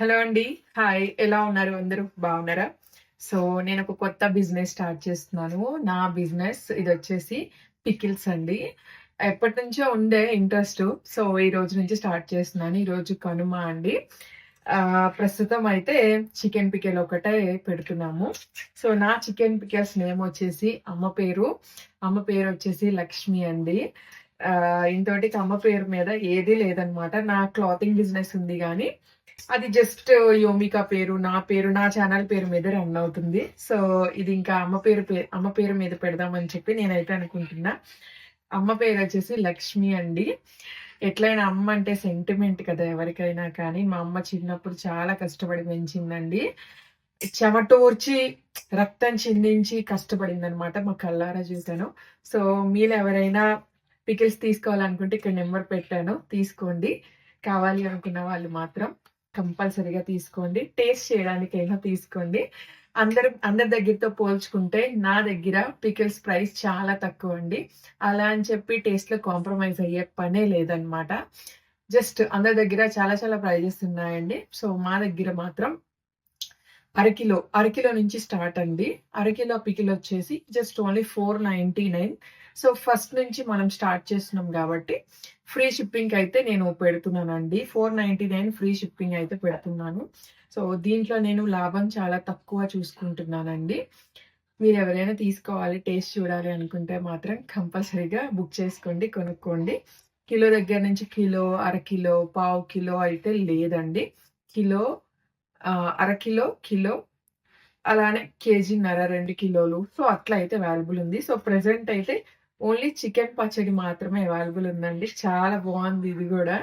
Hello అండి. Hi. ఎలా ఉన్నారు అందరూ? బాగున్నారా? సో, నేను ఒక కొత్త బిజినెస్ స్టార్ట్ చేస్తున్నాను. నా బిజినెస్ ఇది వచ్చేసి పికిల్స్ అండి. ఎప్పటినుంచో ఉండే ఇంట్రెస్ట్ సో, ఈ రోజు నుంచి స్టార్ట్ చేస్తున్నాను. ఈరోజు కనుమ అండి. ప్రస్తుతం అయితే చికెన్ పికెల్ ఒకటే పెడుతున్నాము. సో, నా చికెన్ పికెల్స్ నేమ్ వచ్చేసి అమ్మ పేరు. అమ్మ పేరు వచ్చేసి లక్ష్మి అండి. ఇంతోటికి అమ్మ పేరు మీద ఏదీ లేదనమాట. నా క్లాతింగ్ బిజినెస్ ఉంది కానీ అది జస్ట్ యోమిక పేరు, నా పేరు, నా ఛానల్ పేరు మీద రన్ అవుతుంది. సో, ఇది ఇంకా అమ్మ పేరు అమ్మ పేరు మీద పెడదామని చెప్పి నేనైతే అనుకుంటున్నా. అమ్మ పేరు వచ్చేసి లక్ష్మి అండి. ఎట్లైనా అమ్మ అంటే సెంటిమెంట్ కదా ఎవరికైనా కానీ, మా అమ్మ చిన్నప్పుడు చాలా కష్టపడి పెంచిందండి. చెమటోర్చి, రక్తం చిందించి కష్టపడిందనమాట. మా కళ్ళారా చూసాను. సో, మీరు ఎవరైనా పికిల్స్ తీసుకోవాలనుకుంటే ఇక్కడ నెంబర్ పెట్టాను. తీసుకోండి. కావాలి అనుకున్న వాళ్ళు మాత్రం కంపల్సరీగా తీసుకోండి. టేస్ట్ చేయడానికైనా తీసుకోండి. అందరు అందరి దగ్గరతో పోల్చుకుంటే నా దగ్గర పికిల్స్ ప్రైస్ చాలా తక్కువ అండి అలా అని చెప్పి టేస్ట్‌లో కాంప్రమైజ్ అయ్యే పనే లేదనమాట. జస్ట్ అందరి దగ్గర చాలా చాలా ప్రైజెస్ ఉన్నాయండి. సో, మా దగ్గర మాత్రం అరకిలో, అరకిలో నుంచి స్టార్ట్ అండి. అరకిలో పికిల్ వచ్చేసి జస్ట్ ఓన్లీ 499 సో, ఫస్ట్ నుంచి మనం స్టార్ట్ చేస్తున్నాం కాబట్టి ఫ్రీ షిప్పింగ్ అయితే నేను పెడుతున్నానండి. 499 ఫ్రీ షిప్పింగ్ అయితే పెడుతున్నాను. సో, దీంట్లో నేను లాభం చాలా తక్కువ చూసుకుంటున్నానండి. మీరు ఎవరైనా తీసుకోవాలి, టేస్ట్ చూడాలి అనుకుంటే మాత్రం కంపల్సరీగా బుక్ చేసుకోండి, కొనుక్కోండి. కిలో దగ్గర నుంచి కిలో, అరకిలో, పావు కిలో అయితే లేదండి. కిలో అరకిలో, కిలో అలానే కేజీన్నర, రెండు కిలోలు. సో, అట్లా అయితే అవైలబుల్ ఉంది. సో, ప్రెసెంట్ అయితే ఓన్లీ చికెన్ పచ్చడి మాత్రమే అవైలబుల్ ఉందండి. చాలా బాగుంది ఇది కూడా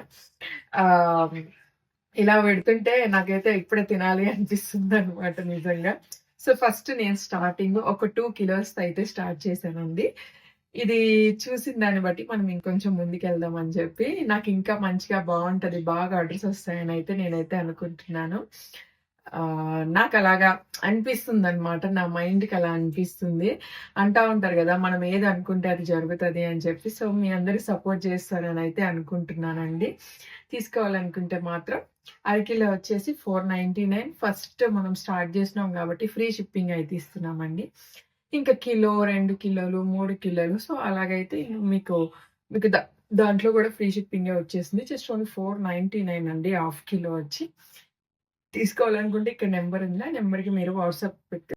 ఇలా పెడుతుంటే నాకైతే ఇప్పుడే తినాలి అనిపిస్తుంది అనమాట నిజంగా. సో, ఫస్ట్ నేను స్టార్టింగ్ ఒక టూ కిలోస్‌తో అయితే స్టార్ట్ చేశానండి. ఇది చూసిన దాన్ని బట్టి మనం ఇంకొంచెం ముందుకెళ్దాం అని చెప్పి, నాకు ఇంకా మంచిగా బాగుంటది బాగా ఆర్డర్స్ వస్తాయని అయితే నేనైతే అనుకుంటున్నాను. నాకు అలాగా అనిపిస్తుంది అనమాట నా మైండ్‌కి అలా అనిపిస్తుంది. అంటా ఉంటారు కదా మనం ఏది అనుకుంటే అది జరుగుతుంది అని చెప్పి. సో, మీ అందరూ సపోర్ట్ చేస్తారని అయితే అనుకుంటున్నానండి. తీసుకోవాలనుకుంటే మాత్రం అరకిలో వచ్చేసి 499 ఫస్ట్ మనం స్టార్ట్ చేసినాం కాబట్టి ఫ్రీ షిప్పింగ్ అయితే ఇస్తున్నామండి. ఇంకా కిలో, రెండు కిలోలు, మూడు కిలోలు సో, అలాగైతే మీకు మీకు దా దాంట్లో కూడా ఫ్రీ షిప్పింగే వచ్చేసింది. జస్ట్ ఓన్లీ 499 అండి హాఫ్ కిలో వచ్చి. తీసుకోవాలనుకుంటే ఇక్కడ నెంబర్ ఉంది. ఆ నెంబర్కి మీరు వాట్సాప్ పెట్